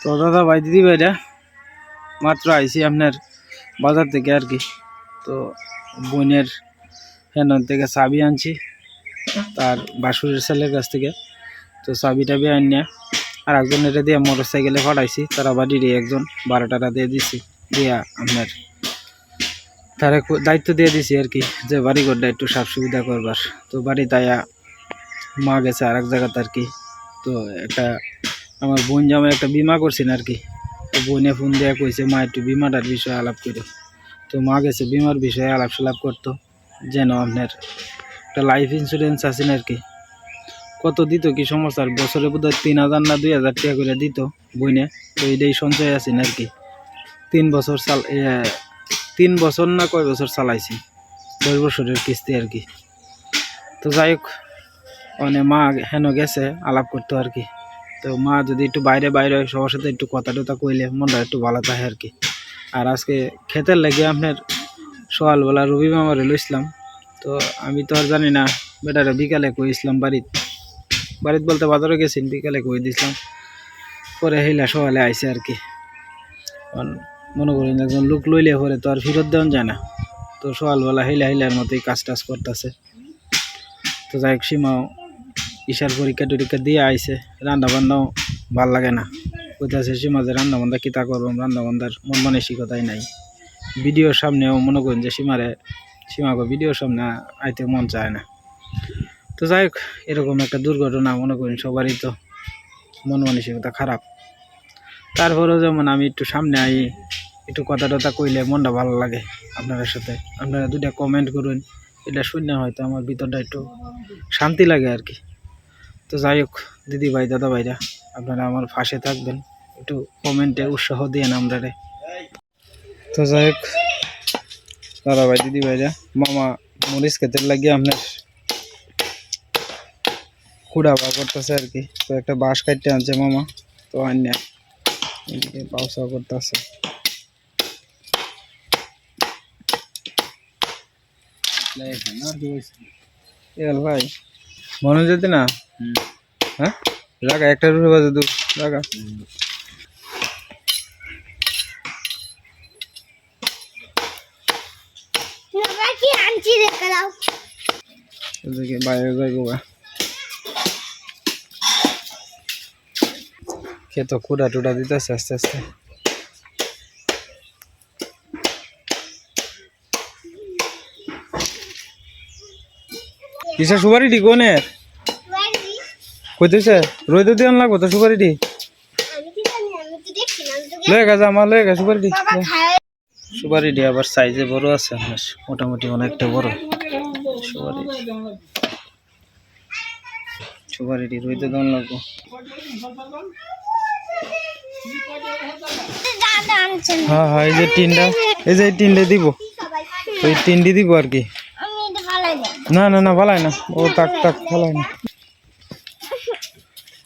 তো দাদা ভাই, দিদি ভাইরা, মাত্র আইসি আপনার বাজার থেকে আর কি। তো বোনের হ্যান থেকে চাবি আনছি, তার বাসুরের ছেলের কাছ থেকে। তো চাবি টাবি আনিয়া আর একজন এটা দিয়ে মোটর সাইকেলে পাঠাইছি, তারা বাড়ির একজন বারো দিয়ে দিছি, দিয়া আপনার তার দায়িত্ব দিয়ে দিছি আর কি, যে বাড়ি ঘরটা একটু সাফ সুবিধা করবার। তো বাড়ি তাইয়া মা গেছে আর এক জায়গাতে আর কি। তো একটা আমার বোন জামাই একটা বিমা করছেন আর কি তো বোনে ফোন দিয়ে কইছে, মা, একটু বিমাটার বিষয়ে আলাপ করো। তো মা গেছে বিমার বিষয়ে আলাপ সালাপ করতো, যেন আপনার একটা লাইফ ইন্স্যুরেন্স আছেন আর কি কত দিত কি সমস্যার, বছরে বোধহয় তিন হাজার না দুই হাজার টাকা করে দিত বইনে তো এটাই সঞ্চয় আছেন আর কি তিন বছর চাল তিন বছর না কয় বছর চালাইছি, দশ বছরের কিস্তি আর কি। তো যাই হোক মানে মা হেন গেছে, আলাপ করতো আর কি। তো মা যদি একটু বাইরে বাইরে হয়, সবার সাথে একটু কথা টথা কইলে মনটা একটু ভালো থাকে আর কি। আর আজকে খেতের লেগে আপনার সকালবেলা রবি মামারে লইছিলাম। তো আমি তো আর জানি না, বেটারে বিকালে কইছিলাম বাড়িত। বাড়িত বলতে বাজারে গেছেন বিকালে কই দিছিলাম। পরে হেলা সকালে আইসে আর কি। মনে করেন একজন লোক লইলে পরে তো আর ফেরত দেওয়া যায় না। তো সকালবেলা হেলা হেলার মতোই কাজ টাজ করতেছে। তো যাই সীমাও ঈশার পরীক্ষা টরীক্ষা দিয়ে আইসে রান্না বান্নাও ভালো লাগে না। কইতাছে সীমা যে রান্না বান্ধা কিতা করব? রান্না বান্ধার মন মানসিকতাই নাই। ভিডিওর সামনেও মনে করেন যে সীমারে সীমাকে ভিডিওর সামনে আইতে মন চায় না। তো যাই হোক, এরকম একটা দুর্ঘটনা মনে করেন সবারই তো মন মানসিকতা খারাপ। তারপরেও যেমন আমি একটু সামনে আই, একটু কথা টথা কইলে মনটা ভালো লাগে আপনাদের সাথে। আপনারা দুটা কমেন্ট করুন, এটা শুনে হয়তো আমার ভিতরটা একটু শান্তি লাগে আর কি। তো যাই হোক দিদি ভাই দাদা ভাইরা আপনারা আমার পাশে থাকবেন। একটু কমেন্টে উৎসাহ দিয়ে আমরা রে তো যাই হোক দাদা ভাই দিদি ভাইরা মামা মরিচ খেতে লাগিয়ে আপনার খুঁড়া বা করতেছে আর কি। তো একটা বাঁশ কাটতে আনছে মামা তো আন্যা এদিকে পাউসা করতেছে। ভাই মনে যেতে না? হ্যাঁ? রাখা একটা রুপে বাজে দু রাখা। বাবা কি আনছি দেখে বাইরে যাই গোবা খেতো কুড়া টুড়া দিতেছে আস্তে আস্তে। কিসে সুপারিটি কোনের কইতেছে রইতে দিয়ে লাগবো তো সুপারিটি? আমি কি জানি আমি তো দেখছি না আমি তো লয়ে গেছে আমার লয়ে গেছে সুপারিটি। সুপারিটি আবার সাইজে বড় আছে মোটামুটি অনেকটা বড়। সুপারি সুপারিটি রইতে দেওয়ান লাগবো হ্যাঁ হ্যাঁ এই যে টিনটা এই যে এই টিনটা দিব। ওই টিনটি দিব আর কি। না না না ফালাই না। ও তাক তাক ফালাই না।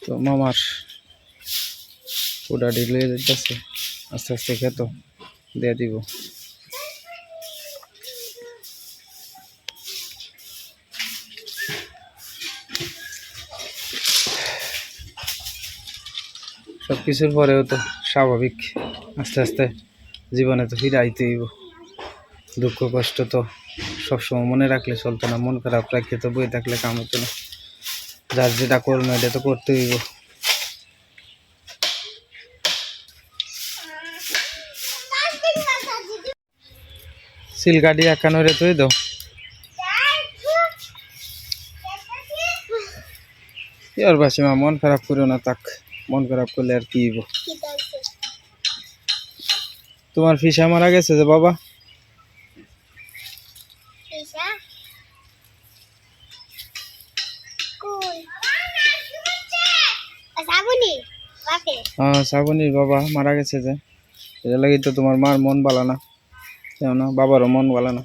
তো মামার ওটা ঢিলে যাচ্ছে আস্তে আস্তে খেত, দিয়ে দিব। সব কিছুর পরেও তো স্বাভাবিক। আস্তে আস্তে জীবনে তো ফিরে দুঃখ, কষ্ট তো সবসময় মনে রাখলে চলতো না, মন খারাপ রাখলে তো বই থাকলে কাম হতো না। যার যেটা করব এটা তো করতে হইব। সিল কাটি একানো রে তুই দাও আর বাসিমা মন খারাপ করিও না তাক মন খারাপ করলে আর কি তোমার ফিসা মারা গেছে যে বাবা? হ্যাঁ শ্রাবণীর বাবা মারা গেছে যে। এটা লাগি তো তোমার মার মন ভালো না। না বাবারও মন ভালো না।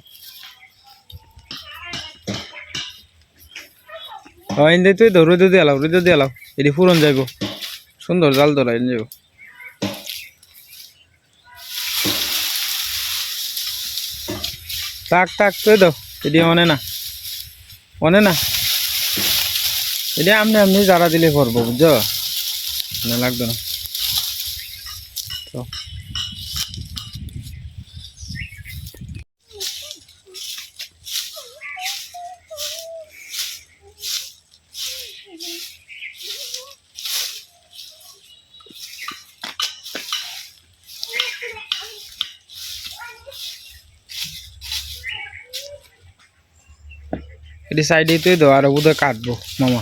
এনে তুই তো রোদে দিয়ে এলাও, রোদে দিয়ে এলাও। এটি ফুরন যাইব। সুন্দর জাল ধরা এনে যাইব। তাক তাক তুই দাও এটি অনে না। অনে না। এটি আমনি আমনি যারা দিলে করব বুঝছ? না লাগতো না তো এটি সাইডে তুই দাও আর বোধহয় কাটবো মামা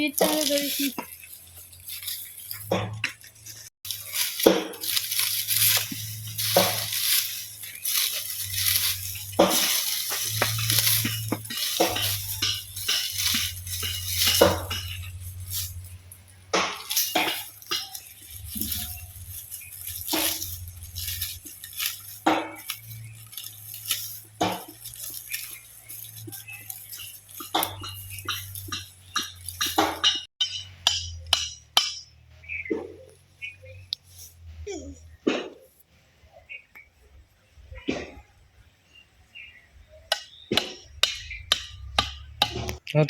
ও,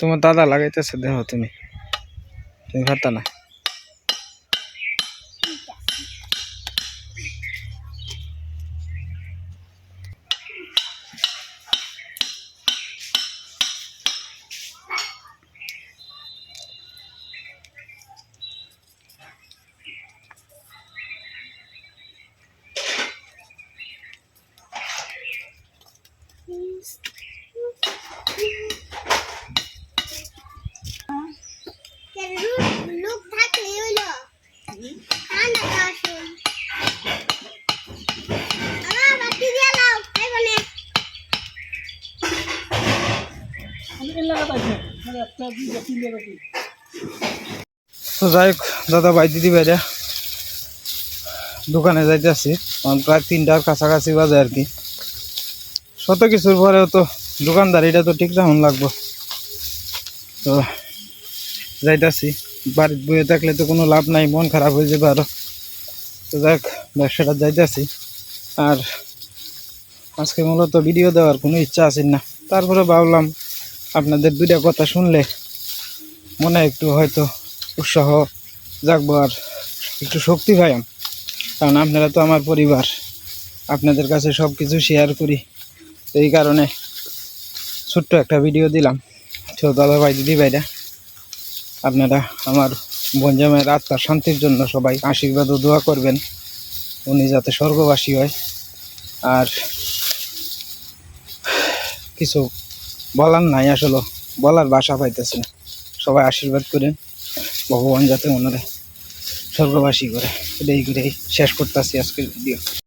তোমার দাদা লাগাইতেছে দেখো তুমি। তুমি পারতা না লোক থাকলে হইল ঠান্ডা আসুন আমার বাতি দিয়ে নাও খাইব না তো যাই হোক, দাদা ভাই, দিদি ভাইরা দোকানে যাইতেছি। প্রায় তিনটার কাছাকাছি বাজে আর কি। শত কিছুর পরেও তো দোকানদারিটা তো ঠিক রাখুন লাগবো। তো যাইতাছি। বাড়ির বইয়ে থাকলে তো কোনো লাভ নাই, মন খারাপ হয়ে যাবে আরও। তো যাই হোক, ব্যবসাটা যাইতাছি। আর আজকে মূলত ভিডিও দেওয়ার কোনো ইচ্ছা আছে না। তারপরে ভাবলাম আপনাদের দুইটা কথা শুনলে মনে একটু হয়তো উৎসাহ জাগবো আর একটু শক্তি পাইম। কারণ আপনারা তো আমার পরিবার। আপনাদের কাছে সব কিছু শেয়ার করি। এই কারণে ছোট্ট একটা ভিডিও দিলাম। তো দাদা ভাই, দিদি ভাইরা, আপনারা আমার বঞ্জামের আত্মার শান্তির জন্য সবাই আশীর্বাদ ও দোয়া করবেন। উনি যাতে স্বর্গবাসী হয়। আর কিছু বলার নাই আসলে। বলার বাসা পাইতেছে না। সবাই আশীর্বাদ করেন। ভগবান যাতে ওনারা স্বর্গবাসী করে। এটাই করে শেষ করতেছি আজকের ভিডিও